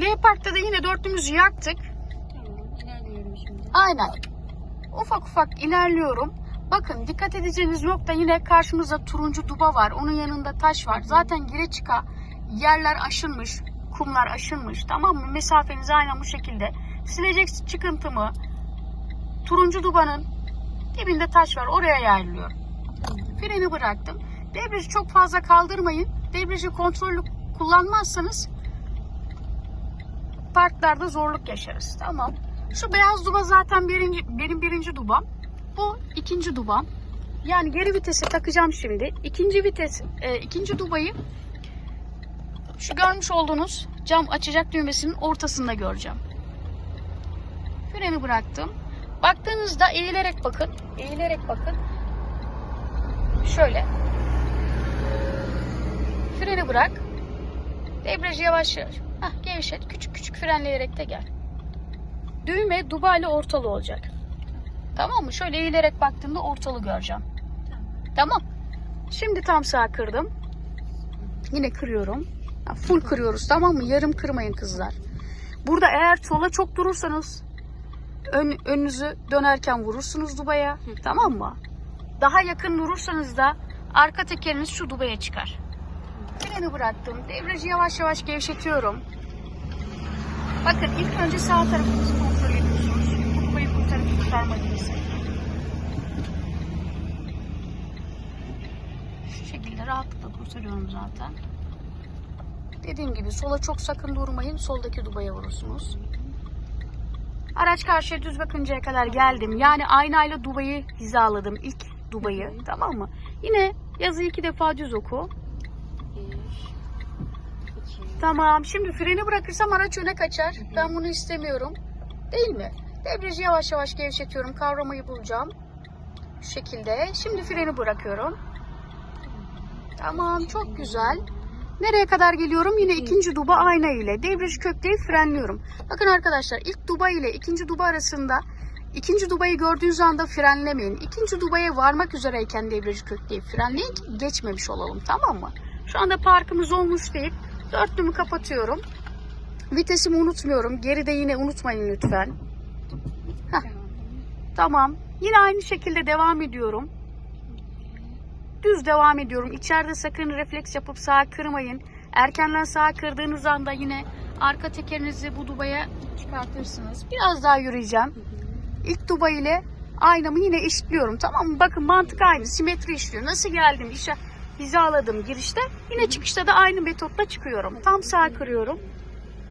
L Park'ta da yine dörtlümüzü yaktık. Tamam. İlerliyorum şimdi. Aynen. Ufak ufak ilerliyorum. Bakın dikkat edeceğiniz nokta yine karşımızda turuncu duba var. Onun yanında taş var. Zaten gire çıka yerler aşınmış. Kumlar aşınmış. Tamam mı? Mesafeniz aynen bu şekilde. Silecek çıkıntımı turuncu dubanın dibinde taş var. Oraya yayılıyorum. Freni bıraktım. Debriyajı çok fazla kaldırmayın. Debriyajı kontrollü kullanmazsanız parklarda zorluk yaşarız. Tamam. Şu beyaz duba zaten birinci, benim birinci dubam. Bu ikinci dubam. Yani geri vitese takacağım şimdi. İkinci vites, e, ikinci dubayı şu görmüş olduğunuz cam açacak düğmesinin ortasında göreceğim. Freni bıraktım. Baktığınızda eğilerek bakın. Eğilerek bakın. Şöyle. Freni bırak. Debriyajı yavaş yavaş. Gevşet. Küçük küçük frenleyerek de gel. Düğme Duba ile ortalı olacak. Tamam mı? Şöyle eğilerek baktığımda ortalı göreceğim. Tamam. Şimdi tam sağ kırdım. Yine kırıyorum. Full kırıyoruz tamam mı? Yarım kırmayın kızlar. Burada eğer sola çok durursanız ön, önünüzü dönerken vurursunuz dubaya. Tamam mı? Daha yakın durursanız da arka tekeriniz şu dubaya çıkar. Freni bıraktım. Debriyajı yavaş yavaş gevşetiyorum. Bakın ilk önce sağ tarafınızı kontrol ediyorsunuz. Bu dubayı kurtarıp kurtarmadığınızı. Şu şekilde rahatlıkla kurtarıyorum zaten. Dediğim gibi sola çok sakın durmayın. Soldaki dubaya vurursunuz. Araç karşıya düz bakıncaya kadar geldim. Yani aynayla dubayı hizaladım. ilk dubayı. Tamam mı? Yine yazıyı iki defa düz oku. Bir. Tamam. Şimdi freni bırakırsam araç öne kaçar. Ben bunu istemiyorum. Değil mi? Debriyajı yavaş yavaş gevşetiyorum. Kavramayı bulacağım. Şu şekilde. Şimdi freni bırakıyorum. Tamam. Çok güzel. Nereye kadar geliyorum? Yine ikinci duba ayna ile. Debriyajı kökleyip frenliyorum. Bakın arkadaşlar ilk duba ile ikinci duba arasında ikinci dubayı gördüğünüz anda frenlemeyin. İkinci dubaya varmak üzereyken debriyajı kökleyip frenleyin ki geçmemiş olalım tamam mı? Şu anda parkımız olmuş deyip dörtlümü kapatıyorum. Vitesimi unutmuyorum. Geride yine unutmayın lütfen. Tamam. Yine aynı şekilde devam ediyorum. Düz devam ediyorum. İçeride sakın refleks yapıp sağa kırmayın. Erkenden sağa kırdığınız anda yine arka tekerinizi bu dubaya çıkartırsınız. Biraz daha yürüyeceğim. İlk duba ile aynamı yine eşitliyorum. Tamam mı? Bakın mantık aynı. Simetri işliyor. Nasıl geldim işe hizaladım girişte. Yine çıkışta da aynı metotla çıkıyorum. Tam sağa kırıyorum.